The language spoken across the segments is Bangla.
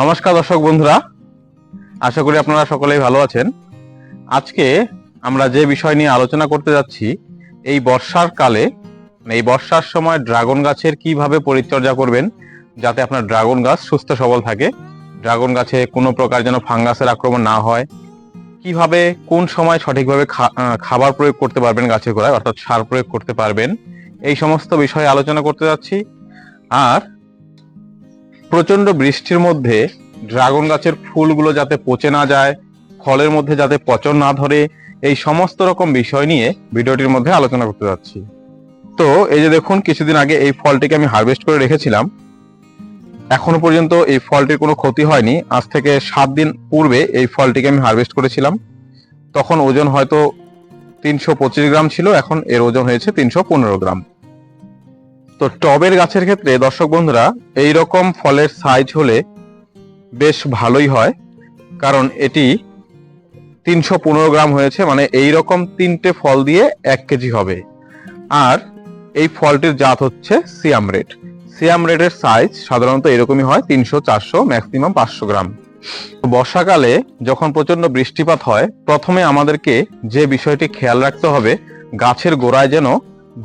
নমস্কার দর্শক বন্ধুরা, আশা করি আপনারা সকলেই ভালো আছেন। আজকে আমরা যে বিষয় নিয়ে আলোচনা করতে যাচ্ছি, এই বর্ষার কালে, এই বর্ষার সময় ড্রাগন গাছের কীভাবে পরিচর্যা করবেন, যাতে আপনার ড্রাগন গাছ সুস্থ সবল থাকে, ড্রাগন গাছে কোনো প্রকার যেন ফাঙ্গাসের আক্রমণ না হয়, কীভাবে, কোন সময় সঠিকভাবে খাবার প্রয়োগ করতে পারবেন গাছের গোড়ায়, অর্থাৎ সার প্রয়োগ করতে পারবেন, এই সমস্ত বিষয়ে আলোচনা করতে যাচ্ছি। আর প্রচণ্ড বৃষ্টির মধ্যে ড্রাগন গাছের ফুলগুলো যাতে পচে না যায়, ফলের মধ্যে যাতে পচন না ধরে, এই সমস্ত রকম বিষয় নিয়ে ভিডিওটির মধ্যে আলোচনা করতে যাচ্ছি। তো এই যে দেখুন, কিছুদিন আগে এই ফলটিকে আমি হারভেস্ট করে রেখেছিলাম। এখনও পর্যন্ত এই ফলটির কোনো ক্ষতি হয়নি। আজ থেকে সাত দিন পূর্বে এই ফলটিকে আমি হারভেস্ট করেছিলাম। তখন ওজন হয়তো তিনশো পঁচিশ গ্রাম ছিল, এখন এর ওজন হয়েছে তিনশো পনেরো গ্রাম। তো টবের গাছের ক্ষেত্রে, দর্শক বন্ধুরা এই রকম ফলের সাইজ হলে বেশ ভালোই হয়। কারণ এটি তিনশো পনেরো গ্রাম হয়েছে মানে এই রকম তিনটে ফল দিয়ে এক কেজি হবে। আর এই ফলটির জাত হচ্ছে সিয়াম রেড। সিয়াম রেডের সাইজ সাধারণত এরকমই হয়, তিনশো চারশো ম্যাক্সিমাম পাঁচশো গ্রাম। বর্ষাকালে যখন প্রচণ্ড বৃষ্টিপাত হয়, প্রথমে আমাদেরকে যে বিষয়টি খেয়াল রাখতে হবে, গাছের গোড়ায় যেন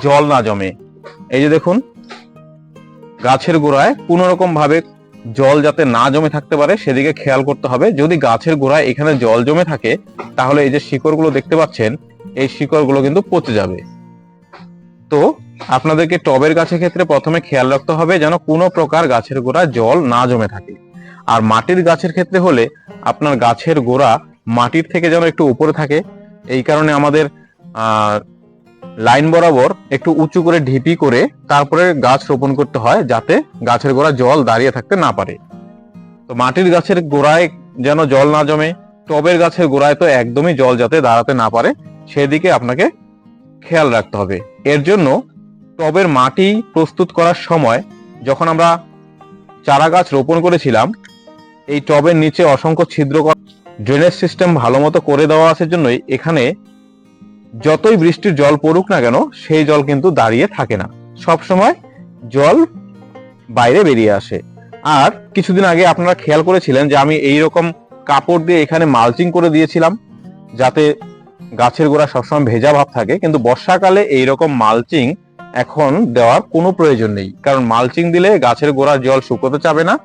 জল না জমে। এই যে দেখুন গাছের গোড়ায় কোনো রকম ভাবে জল যাতে না জমে থাকতে পারে, সেদিকে খেয়াল করতে হবে। যদি গাছের গোড়ায় এখানে জল জমে থাকে, তাহলে এই যে শিকড়গুলো দেখতে পাচ্ছেন, এই শিকড়গুলো কিন্তু পচে যাবে। তো আপনাদেরকে টবের গাছের ক্ষেত্রে প্রথমে খেয়াল রাখতে হবে যেন কোনো প্রকার গাছের গোড়ায় জল না জমে থাকে। আর মাটির গাছের ক্ষেত্রে হলে আপনার গাছের গোড়া মাটির থেকে যেন একটু উপরে থাকে, এই কারণে আমাদের লাইন বরাবর একটু উঁচু করে ঢিপি করে তারপরে গাছ রোপণ করতে হয় যাতে গাছের গোড়া জল দাঁড়িয়ে থাকতে না পারে। তো মাটির গাছের গোড়ায় যেন জল না জমে, টবের গাছের গোড়ায় তো একদমই জল যাতে দাঁড়াতে না পারে, সেদিকে আপনাকে খেয়াল রাখতে হবে। এর জন্য টবের মাটি প্রস্তুত করার সময় যখন আমরা চারা গাছ রোপণ করেছিলাম, এই টবের নিচে অসংখ্য ছিদ্র ড্রেনেজ সিস্টেম ভালো মতো করে দেওয়া আছে জন্যই এখানে যতই বৃষ্টির জল পড়ুক না কেন, সেই জল কিন্তু দাঁড়িয়ে থাকে না। সব সময় জল বাইরে বেরিয়ে আসে। আর কিছুদিন আগে আপনারা খেয়াল করেছিলেন যে আমি এই রকম কাপড় দিয়ে এখানে মালচিং করে দিয়েছিলাম, যাতে গাছের গোড়া সবসময় ভেজা ভাব থাকে। কিন্তু বর্ষাকালে এই রকম মালচিং এখন দেওয়ার কোনো প্রয়োজন নেই। কারণ মালচিং দিলে গাছের গোড়ার জল শুকোতে চাবে না,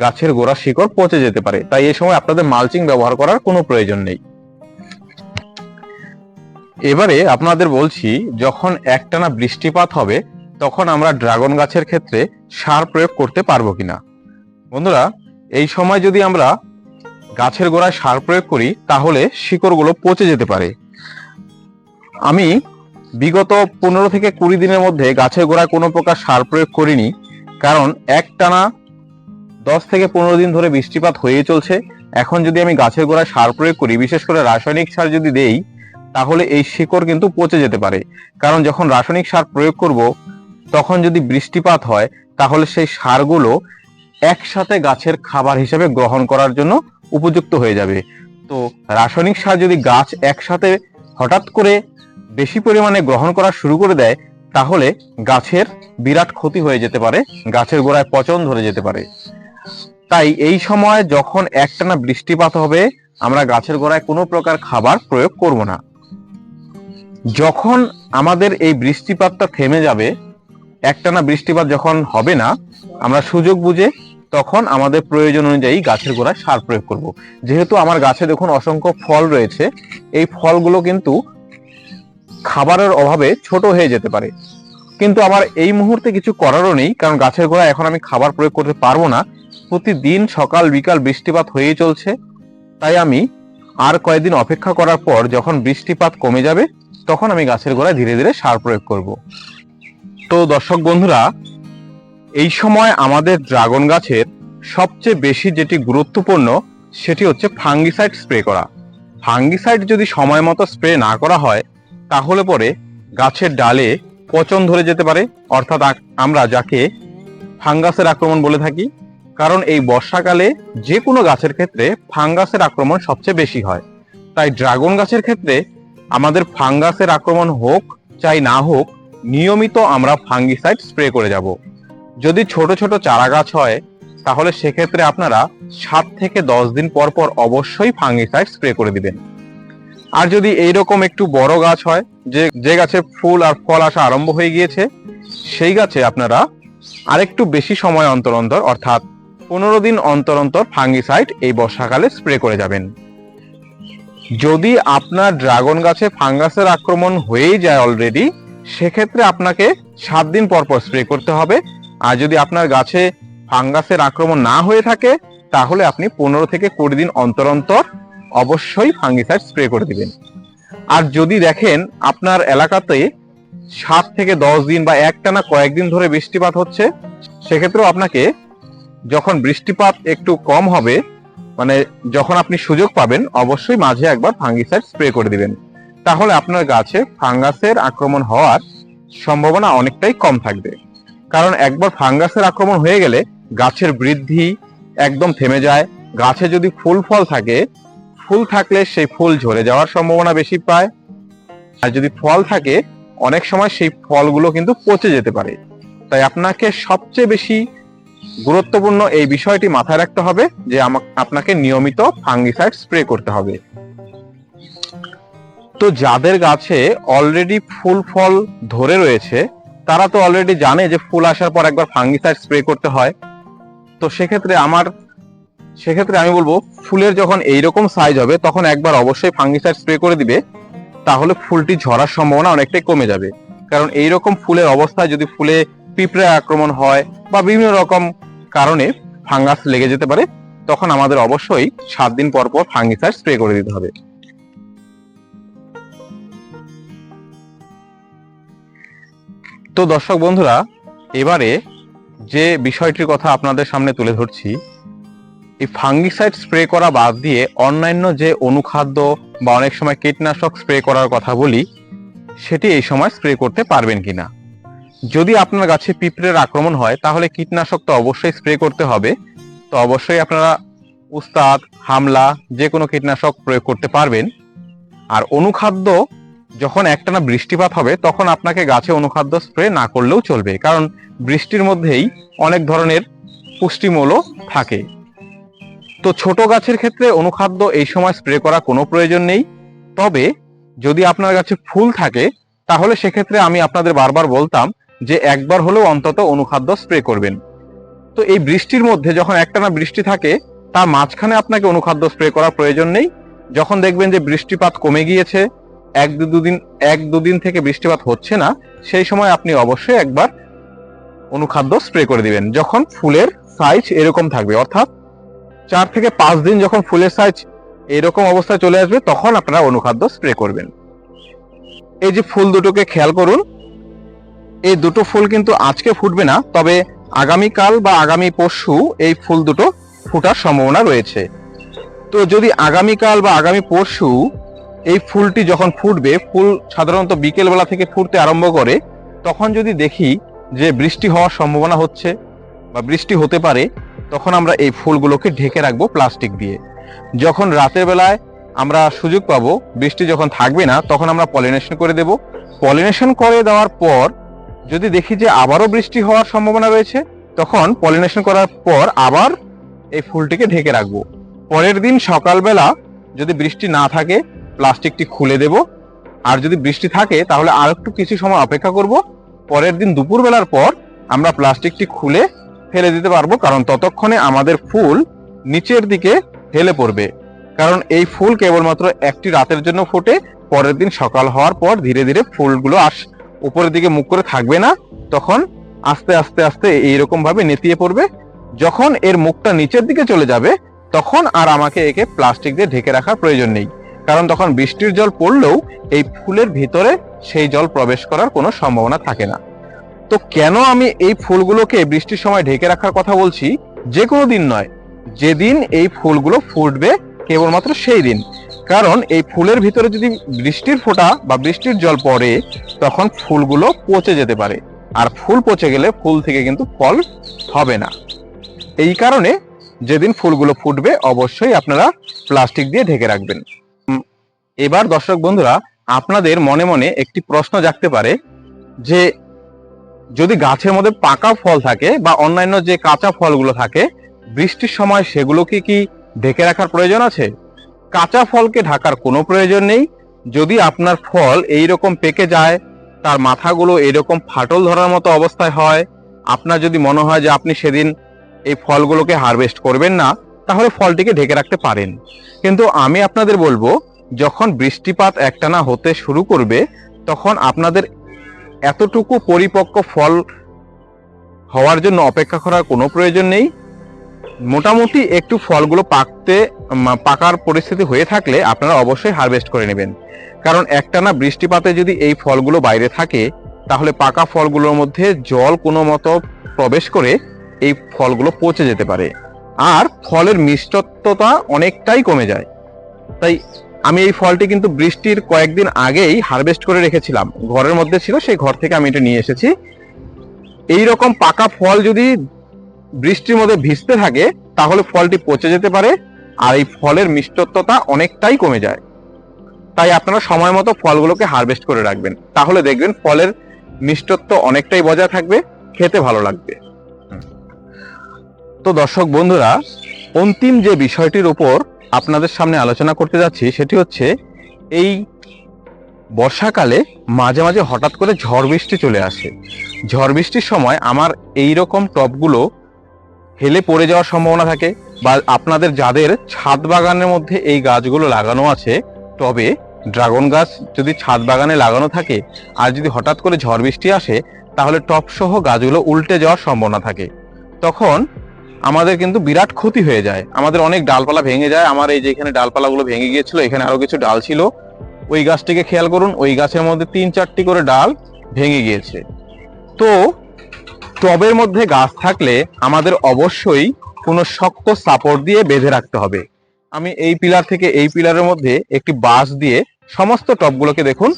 গাছের গোড়া শিকড় পচে যেতে পারে। তাই এই সময় আপনাদের মালচিং ব্যবহার করার কোনো প্রয়োজন নেই। এবারে আপনাদের বলছি, যখন একটানা বৃষ্টিপাত হবে, তখন আমরা ড্রাগন গাছের ক্ষেত্রে সার প্রয়োগ করতে পারব কিনা? বন্ধুরা, এই সময় যদি আমরা গাছের গোড়ায় সার প্রয়োগ করি, তাহলে শিকড়গুলো পচে যেতে পারে। আমি বিগত পনেরো থেকে কুড়ি দিনের মধ্যে গাছের গোড়ায় কোনো প্রকার সার প্রয়োগ করিনি, কারণ একটানা দশ থেকে পনেরো দিন ধরে বৃষ্টিপাত হয়ে চলছে। এখন যদি আমি গাছের গোড়ায় সার প্রয়োগ করি, বিশেষ করে রাসায়নিক সার যদি দেই তাহলে এই শিকড় কিন্তু পচে যেতে পারে। কারণ যখন রাসায়নিক সার প্রয়োগ করব, তখন যদি বৃষ্টিপাত হয়, তাহলে সেই সারগুলো একসাথে গাছের খাবার হিসেবে গ্রহণ করার জন্য উপযুক্ত হয়ে যাবে। তো রাসায়নিক সার যদি গাছ একসাথে হঠাৎ করে বেশি পরিমাণে গ্রহণ করা শুরু করে দেয়, তাহলে গাছের বিরাট ক্ষতি হয়ে যেতে পারে, গাছের গোড়ায় পচন ধরে যেতে পারে। তাই এই সময় যখন একটানা বৃষ্টিপাত হবে, আমরা গাছের গোড়ায় কোনো প্রকার খাবার প্রয়োগ করব না। যখন আমাদের এই বৃষ্টিপাতটা থেমে যাবে, একটানা বৃষ্টিপাত যখন হবে না, আমরা সুযোগ বুঝে তখন আমাদের প্রয়োজন অনুযায়ী গাছের গোড়ায় সার প্রয়োগ করব। যেহেতু আমার গাছে দেখুন অসংখ্য ফল রয়েছে, এই ফলগুলো কিন্তু খাবারের অভাবে ছোট হয়ে যেতে পারে। কিন্তু আমার এই মুহূর্তে কিছু করারও নেই, কারণ গাছের গোড়ায় এখন আমি খাবার প্রয়োগ করতে পারব না। প্রতিদিন সকাল, বিকাল বৃষ্টিপাত হয়েই চলছে। তাই আমি আর কয়েকদিন অপেক্ষা করার পর যখন বৃষ্টিপাত কমে যাবে তখন আমি গাছের গোড়ায় ধীরে ধীরে সার প্রয়োগ করব। তো দর্শক বন্ধুরা, এই সময় আমাদের ড্রাগন গাছের সবচেয়ে বেশি যেটি গুরুত্বপূর্ণ, সেটি হচ্ছে ফাঙ্গিসাইড স্প্রে করা। ফাঙ্গিসাইড যদি সময় মতো স্প্রে না করা হয়, তাহলে পরে গাছের ডালে পচন ধরে যেতে পারে। অর্থাৎ আমরা যাকে ফাঙ্গাসের আক্রমণ বলে থাকি, কারণ এই বর্ষাকালে যে কোনো গাছের ক্ষেত্রে ফাঙ্গাসের আক্রমণ সবচেয়ে বেশি হয়। তাই ড্রাগন গাছের ক্ষেত্রে আমাদের ফাঙ্গাসের আক্রমণ হোক, চাই না হোক, নিয়মিত আমরা ফাঙ্গিসাইড স্প্রে করে যাব। যদি ছোট ছোট চারা গাছ হয়, তাহলে সেক্ষেত্রে আপনারা সাত থেকে দশ দিন পর পর অবশ্যই ফাঙ্গিসাইড স্প্রে করে দিবেন। আর যদি এইরকম একটু বড় গাছ হয়, যে যে গাছে ফুল আর ফল আসা আরম্ভ হয়ে গিয়েছে, সেই গাছে আপনারা আরেকটু বেশি সময় অন্তর অন্তর, অর্থাৎ পনেরো দিন অন্তর অন্তর ফাঙ্গিসাইড এই বর্ষাকালে স্প্রে করে যাবেন। যদি আপনার ড্রাগন গাছে ফাঙ্গাসের আক্রমণ হয়েই যায় অলরেডি সেক্ষেত্রে আপনাকে সাত দিন পর পর স্প্রে করতে হবে। আর যদি আপনার গাছে ফাঙ্গাসের আক্রমণ না হয়ে থাকে, তাহলে আপনি পনেরো থেকে কুড়ি দিন অন্তর অন্তর অবশ্যই ফাঙ্গিসাইড স্প্রে করে দিবেন। আর যদি দেখেন আপনার এলাকাতে সাত থেকে দশ দিন বা একটানা কয়েকদিন ধরে বৃষ্টিপাত হচ্ছে, সেক্ষেত্রেও আপনাকে যখন বৃষ্টিপাত একটু কম হবে মানে যখন আপনি সুযোগ পাবেন, অবশ্যই মাঝে একবার ফাঙ্গিসাইড স্প্রে করে দিবেন। তাহলে আপনার গাছে ফাঙ্গাসের আক্রমণ হওয়ার সম্ভাবনা অনেকটাই কম থাকবে। কারণ একবার ফাঙ্গাসের আক্রমণ হয়ে গেলে গাছের বৃদ্ধি একদম থেমে যায়। গাছে যদি ফুল ফল থাকে, ফুল থাকলে সেই ফুল ঝরে যাওয়ার সম্ভাবনা বেশি পায়। আর যদি ফল থাকে, অনেক সময় সেই ফলগুলো কিন্তু পচে যেতে পারে। তাই আপনাকে সবচেয়ে বেশি গুরুত্বপূর্ণ এই বিষয়টি মাথায় রাখতে হবে যে আপনাকে নিয়মিত ফাঙ্গিসাইড স্প্রে করতে হবে। তো যাদের গাছে অলরেডি ফুল ফল ধরে রয়েছে, তারা তো অলরেডি জানে যে ফুল আসার পর একবার ফাঙ্গিসাইড স্প্রে করতে হয়। তো সেক্ষেত্রে আমার, সেক্ষেত্রে আমি বলব, ফুলের যখন এইরকম সাইজ হবে, তখন একবার অবশ্যই ফাঙ্গিসাইড স্প্রে করে দিবে, তাহলে ফুলটি ঝরার সম্ভাবনা অনেকটাই কমে যাবে। কারণ এইরকম ফুলের অবস্থায় যদি ফুলে পিঁপড়ে আক্রমণ হয় বা বিভিন্ন রকম কারণে ফাঙ্গাস লেগে যেতে পারে, তখন আমাদের অবশ্যই সাত দিন পর পর ফাঙ্গিসাইড স্প্রে করে দিতে হবে। তো দর্শক বন্ধুরা, এবারে যে বিষয়টির কথা আপনাদের সামনে তুলে ধরছি, এই ফাঙ্গিসাইড স্প্রে করা বাদ দিয়ে অন্যান্য যে অনুখাদ্য বা অনেক সময় কীটনাশক স্প্রে করার কথা বলি, সেটি এই সময় স্প্রে করতে পারবেন কিনা? যদি আপনার গাছে পিঁপড়ের আক্রমণ হয়, তাহলে কীটনাশক তো অবশ্যই স্প্রে করতে হবে। তো অবশ্যই আপনারা উস্তাদ, হামলা, যে কোনো কীটনাশক প্রয়োগ করতে পারবেন। আর অনুখাদ্য, যখন একটানা বৃষ্টিপাত হবে, তখন আপনাকে গাছে অনুখাদ্য স্প্রে না করলেও চলবে। কারণ বৃষ্টির মধ্যেই অনেক ধরনের পুষ্টিমূলও থাকে। তো ছোট গাছের ক্ষেত্রে অনুখাদ্য এই সময় স্প্রে করা কোনো প্রয়োজন নেই। তবে যদি আপনার গাছে ফুল থাকে, তাহলে সেক্ষেত্রে আমি আপনাদের বারবার বলতাম যে একবার হলেও অন্তত অনুখাদ্য স্প্রে করবেন। তো এই বৃষ্টির মধ্যে যখন একটানা বৃষ্টি থাকে, তার মাঝখানে আপনাকে অনুখাদ্য স্প্রে করার প্রয়োজন নেই। যখন দেখবেন যে বৃষ্টিপাত কমে গিয়েছে, এক দুদিন এক দুদিন থেকে বৃষ্টিপাত হচ্ছে না, সেই সময় আপনি অবশ্যই একবার অনুখাদ্য স্প্রে করে দিবেন। যখন ফুলের সাইজ এরকম থাকবে, অর্থাৎ চার থেকে পাঁচ দিন যখন ফুলের সাইজ এরকম অবস্থায় চলে আসবে, তখন আপনারা অনুখাদ্য স্প্রে করবেন। এই যে ফুল দুটোকে খেয়াল করুন এই দুটো ফুল কিন্তু আজকে ফুটবে না, তবে আগামীকাল বা আগামী পরশু এই ফুল দুটো ফুটার সম্ভাবনা রয়েছে। তো যদি আগামীকাল বা আগামী পরশু এই ফুলটি যখন ফুটবে, ফুল সাধারণত বিকেল বেলা থেকে ফুটতে আরম্ভ করে, তখন যদি দেখি যে বৃষ্টি হওয়ার সম্ভাবনা হচ্ছে বা বৃষ্টি হতে পারে, তখন আমরা এই ফুলগুলোকে ঢেকে রাখব প্লাস্টিক দিয়ে। যখন রাতের বেলায় আমরা সুযোগ পাবো, বৃষ্টি যখন থাকবে না, তখন আমরা পলিনেশন করে দেব। পলিনেশন করে দেওয়ার পর যদি দেখি যে আবারও বৃষ্টি হওয়ার সম্ভাবনা রয়েছে, তখন পলিনেশন করার পর আবার এই ফুলটিকে ঢেকে রাখব। পরের দিন সকালবেলা যদি বৃষ্টি না থাকে, প্লাস্টিকটি খুলে দেব। আর যদি বৃষ্টি থাকে, তাহলে আর একটু কিছু সময় অপেক্ষা করব। পরের দিন দুপুরবেলার পর আমরা প্লাস্টিকটি খুলে ফেলে দিতে পারব, কারণ ততক্ষণে আমাদের ফুল নিচের দিকে হেলে পড়বে। কারণ এই ফুল কেবলমাত্র একটি রাতের জন্য ফোটে, পরের দিন সকাল হওয়ার পর ধীরে ধীরে ফুলগুলো আস উপরের দিকে মুখ করে থাকবে না, তখন আস্তে আস্তে আস্তে এইরকম ভাবে নেতিয়ে পড়বে। যখন এর মুখটা নিচের দিকে চলে যাবে, তখন আর আমাকে একে প্লাস্টিক দিয়ে ঢেকে রাখার প্রয়োজন নেই। কারণ তখন বৃষ্টির জল পড়লেও এই ফুলের ভিতরে সেই জল প্রবেশ করার কোনো সম্ভাবনা থাকে না। তো কেন আমি এই ফুলগুলোকে বৃষ্টির সময় ঢেকে রাখার কথা বলছি? যে কোনো দিন নয়। যেদিন এই ফুলগুলো ফুটবে, কেবলমাত্র সেই দিন। কারণ এই ফুলের ভিতরে যদি বৃষ্টির ফোঁটা বা বৃষ্টির জল পড়ে, তখন ফুলগুলো পচে যেতে পারে। আর ফুল পচে গেলে ফুল থেকে কিন্তু ফল হবে না। এই কারণে যেদিন ফুলগুলো ফুটবে, অবশ্যই আপনারা প্লাস্টিক দিয়ে ঢেকে রাখবেন। এবার দর্শক বন্ধুরা, আপনাদের মনে মনে একটি প্রশ্ন জাগতে পারে যে, যদি গাছের মধ্যে পাকা ফল থাকে বা অন্যান্য যে কাঁচা ফলগুলো থাকে, বৃষ্টির সময় সেগুলোকে কি ঢেকে রাখার প্রয়োজন আছে? কাঁচা ফলকে ঢাকার কোনো প্রয়োজন নেই। যদি আপনার ফল এই রকম পেকে যায়, তার মাথাগুলো এরকম ফাটল ধরার মতো অবস্থায় হয়, আপনার যদি মনে হয় যে আপনি সেদিন এই ফলগুলোকে হারভেস্ট করবেন না, তাহলে ফলটিকে ঢেকে রাখতে পারেন। কিন্তু আমি আপনাদের বলব, যখন বৃষ্টিপাত একটানা হতে শুরু করবে, তখন আপনাদের এতটুকু পরিপক্ক ফল হওয়ার জন্য অপেক্ষা করার কোনো প্রয়োজন নেই। মোটামুটি একটু ফলগুলো পাকতে পাকার পরিস্থিতি হয়ে থাকলে আপনারা অবশ্যই হারভেস্ট করে নেবেন। কারণ একটানা বৃষ্টিপাতে যদি এই ফলগুলো বাইরে থাকে, তাহলে পাকা ফলগুলোর মধ্যে জল কোনো মতো প্রবেশ করে এই ফলগুলো পচে যেতে পারে। আর ফলের মিষ্টত্বতা অনেকটাই কমে যায়। তাই আমি এই ফলটি কিন্তু বৃষ্টির কয়েকদিন আগেই হারভেস্ট করে রেখেছিলাম। ঘরের মধ্যে ছিল, সেই ঘর থেকে আমি এটা নিয়ে এসেছি। এই রকম পাকা ফল যদি বৃষ্টির মধ্যে ভিজতে থাকে, তাহলে ফলটি পচে যেতে পারে, আর এই ফলের মিষ্টত্বতা অনেকটাই কমে যায়। তাই আপনারা সময় মতো ফলগুলোকে হারভেস্ট করে রাখবেন। তাহলে দেখবেন ফলের মিষ্টত্ব অনেকটাই বজায় থাকবে, খেতে ভালো লাগবে। তো দর্শক বন্ধুরা, অন্তিম যে বিষয়টির উপর আপনাদের সামনে আলোচনা করতে যাচ্ছি, সেটি হচ্ছে এই বর্ষাকালে মাঝে মাঝে হঠাৎ করে ঝড় বৃষ্টি চলে আসে। ঝড় বৃষ্টির সময় আমার এই রকম টবগুলো হেলে পড়ে যাওয়ার সম্ভাবনা থাকে বা আপনাদের যাদের ছাদ বাগানের মধ্যে এই গাছগুলো লাগানো আছে, তবে ড্রাগন গাছ যদি ছাদ বাগানে লাগানো থাকে আর যদি হঠাৎ করে ঝড় বৃষ্টি আসে, তাহলে টপ সহ গাছগুলো উল্টে যাওয়ার সম্ভাবনা থাকে। তখন আমাদের কিন্তু বিরাট ক্ষতি হয়ে যায়। আমাদের অনেক ডালপালা ভেঙে যায়। আমার এই যে এখানে ডালপালাগুলো ভেঙে গিয়েছিল, এখানে আরও কিছু ডাল ছিল। ওই গাছটিকে খেয়াল করুন, ওই গাছের মধ্যে তিন চারটি করে ডাল ভেঙে গিয়েছে। তো টবের মধ্যে গাছ থাকলে আমাদের অবশ্যই কোনো শক্ত সাপোর্ট দিয়ে বেঁধে রাখতে হবে। আমি এই পিলার থেকে এই পিলারের মধ্যে একটি বাঁশ দিয়ে সমস্ত টবগুলোকে দেখুন,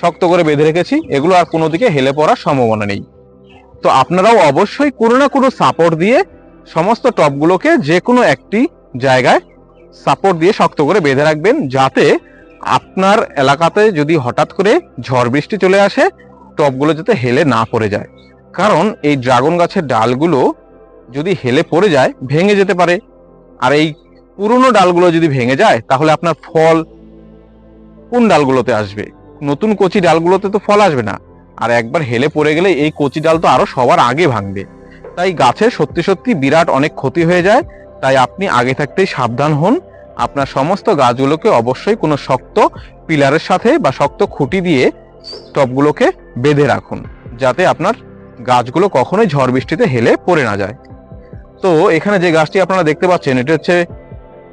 শক্ত করে বেঁধে রেখেছি। এগুলো আর কোনো দিকে হেলে পড়ার সম্ভাবনা নেই। তো আপনারাও অবশ্যই কোনো না কোনো সাপোর্ট দিয়ে সমস্ত টবগুলোকে যে কোনো একটি জায়গায় সাপোর্ট দিয়ে শক্ত করে বেঁধে রাখবেন, যাতে আপনার এলাকাতে যদি হঠাৎ করে ঝড় বৃষ্টি চলে আসে, টবগুলো যাতে হেলে না পড়ে যায়। কারণ এই ড্রাগন গাছের ডালগুলো যদি হেলে পড়ে যায়, ভেঙে যেতে পারে। আর এই পুরনো ডালগুলো যদি ভেঙে যায়, তাহলে আপনার ফল কোন ডালগুলোতে আসবে? নতুন কচি ডালগুলোতে তো ফল আসবে না। আর একবার হেলে পড়ে গেলে এই কচি ডাল তো আরও সবার আগে ভাঙবে। তাই গাছের সত্যি সত্যি বিরাট অনেক ক্ষতি হয়ে যায়। তাই আপনি আগে থাকতেই সাবধান হন। আপনার সমস্ত গাছগুলোকে অবশ্যই কোনো শক্ত পিলারের সাথে বা শক্ত খুঁটি দিয়ে টবগুলোকে বেঁধে রাখুন, যাতে আপনার গাছগুলো কখনোই ঝড় বৃষ্টিতে হেলে পড়ে না যায়। তো এখানে যে গাছটি আপনারা দেখতে পাচ্ছেন, এটা হচ্ছে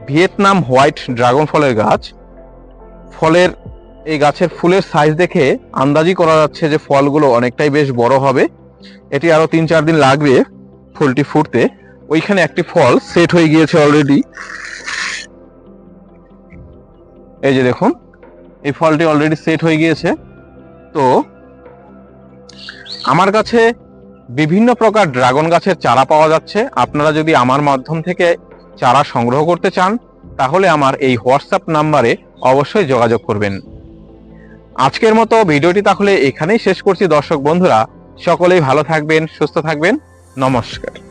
ভিয়েতনাম হোয়াইট ড্রাগন ফলের গাছ। ফলের, এই গাছের ফুলের সাইজ দেখে আন্দাজি করা যাচ্ছে যে ফলগুলো অনেকটাই বেশ বড় হবে। এটি আরও তিন চার দিন লাগবে ফুলটি ফুটতে। ওইখানে একটি ফল সেট হয়ে গিয়েছে অলরেডি এই যে দেখুন, এই ফলটি অলরেডি সেট হয়ে গিয়েছে। তো আমার কাছে বিভিন্ন প্রকার ড্রাগন গাছের চারা পাওয়া যাচ্ছে। আপনারা যদি আমার মাধ্যম থেকে চারা সংগ্রহ করতে চান, তাহলে আমার এই হোয়াটসঅ্যাপ নাম্বারে অবশ্যই যোগাযোগ করবেন। আজকের মতো ভিডিওটি তাহলে এখানেই শেষ করছি। দর্শক বন্ধুরা, সকলেই ভালো থাকবেন, সুস্থ থাকবেন। নমস্কার।